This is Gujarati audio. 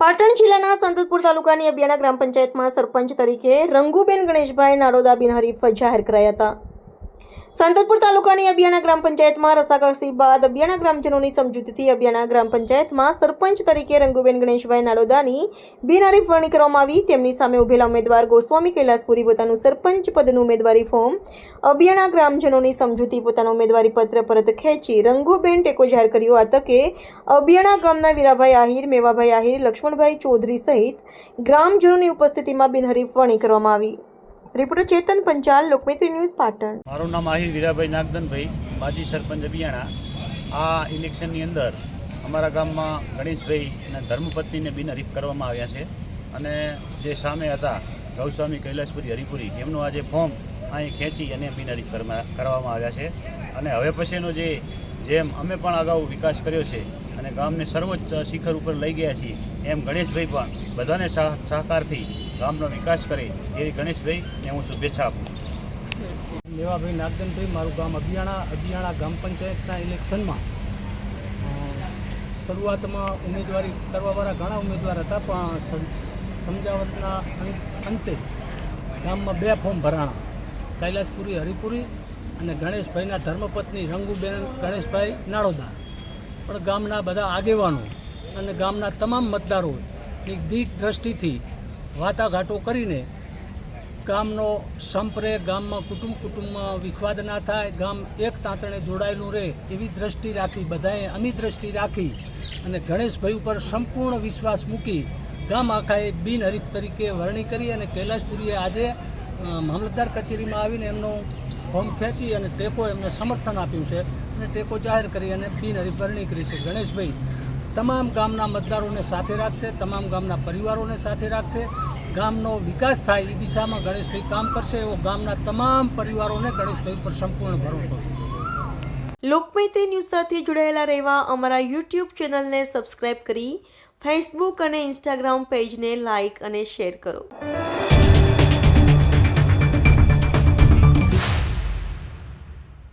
પાટણ જિલ્લાના સંતતપુર તાલુકાની અબિયાના ગ્રામ પંચાયતમાં સરપંચ તરીકે રંગુબેન ગણેશભાઈ નાડોદા બિનહરીફ જાહેર કરાયા હતા. સંતતપુર તાલુકાની અબિયાના ગ્રામ પંચાયતમાં રસાકસી બાદ અબિયાના ગ્રામજનોની સમજૂતીથી અબિયાના ગ્રામ પંચાયતમાં સરપંચ તરીકે રંગુબેન ગણેશભાઈ નાડોદાની બિનહરીફ વરણી કરવામાં આવી. તેમની સામે ઉભેલા ઉમેદવાર ગોસ્વામી કૈલાસપુરી પોતાનું સરપંચ પદનું ઉમેદવારી ફોર્મ. અબિયાના ગ્રામજનોની સમજૂતી પોતાનું ઉમેદવારી પત્ર પરત ખેંચી રંગુબેન ટેકો જાહેર કર્યો. આ તકે અબિયાણા ગામના વીરાભાઈ આહિર, મેવાભાઈ આહિર, લક્ષ્મણભાઈ ચૌધરી સહિત ગ્રામજનોની ઉપસ્થિતિમાં બિનહરીફ વરણી કરવામાં આવી. Reporter Chetan Panchal, Lokmitra news Patan. મારું નામ આહિર વીરાભાઈ નાગદનભાઈ માજી સરપંચ અભિયાણા. આ ઇલેક્શનની અંદર અમારા ગામમાં ગણેશભાઈ અને ધર્મપત્નીને બિનહરીફ કરવામાં આવ્યા છે. અને જે સામે હતા ગૌસ્વામી કૈલાસપુરી હરિપુરી એમનું આજે ફોર્મ અહીં ખેંચી અને બિનહરીફ કરવા- કરવામાં આવ્યા છે. અને હવે પછીનો જે, જેમ અમે પણ અગાઉ વિકાસ કર્યો છે અને ગામને સર્વોચ્ચ શિખર ઉપર લઈ ગયા છીએ, એમ ગણેશભાઈ પણ બધાને સહકારથી ગામનો વિકાસ કરે એવી ગણેશભાઈને હું શુભેચ્છા આપું મેવાભાઈ નાગદનભાઈ, મારું ગામ અભિયાણા અભિયાણા ગ્રામ પંચાયતના ઇલેક્શનમાં શરૂઆતમાં ઉમેદવારી કરવાવાળા ઘણા ઉમેદવાર હતા, પણ સમ- સમજાવટના અંતે ગામમાં બે ફોર્મ ભરાણા. કૈલાસપુરી, હરિપુરી અને ગણેશભાઈના ધર્મપત્ની રંગુબેન, ગણેશભાઈ નાળોદા પણ ગામના બધા આગેવાનો અને ગામના તમામ મતદારોની દીક દ્રષ્ટિથી વાટાઘાટો કરીને ગામનો સંપ રહે ગામમાં કુટુંબ કુટુંબમાં વિખવાદ ના થાય, ગામ એક તાંતણે જોડાયેલું રહે એવી દ્રષ્ટિ રાખી, બધાએ અમી દ્રષ્ટિ રાખી અને ગણેશભાઈ ઉપર સંપૂર્ણ વિશ્વાસ મૂકી ગામ આખાએ બિનહરીફ તરીકે વરણી કરી અને કૈલાસપુરીએ આજે મામલતદાર કચેરીમાં આવીને એમનો ફોર્મ ખેંચી અને ટેકો એમને સમર્થન આપ્યું છે અને ટેકો જાહેર કરી અને બિનહરીફ વરણી કરી છે. ગણેશભાઈ તમામ ગામના મતદારોને સાથે રાખશે, તમામ ગામના પરિવારોને સાથે રાખશે. ગામનો વિકાસ થાય એ દિશામાં ગણેશભાઈ કામ કરશે, એવો ગામના તમામ પરિવારોને ગણેશભાઈ પર સંપૂર્ણ ભરોસો છે. લોકમૈત્રી ન્યૂઝ સાથે જોડાયેલા રહેવા અમારા યુટ્યુબ ચેનલને સબસ્ક્રાઇબ કરી, ફેસબુક અને ઇન્સ્ટાગ્રામ પેજને લાઇક અને શેર કરો.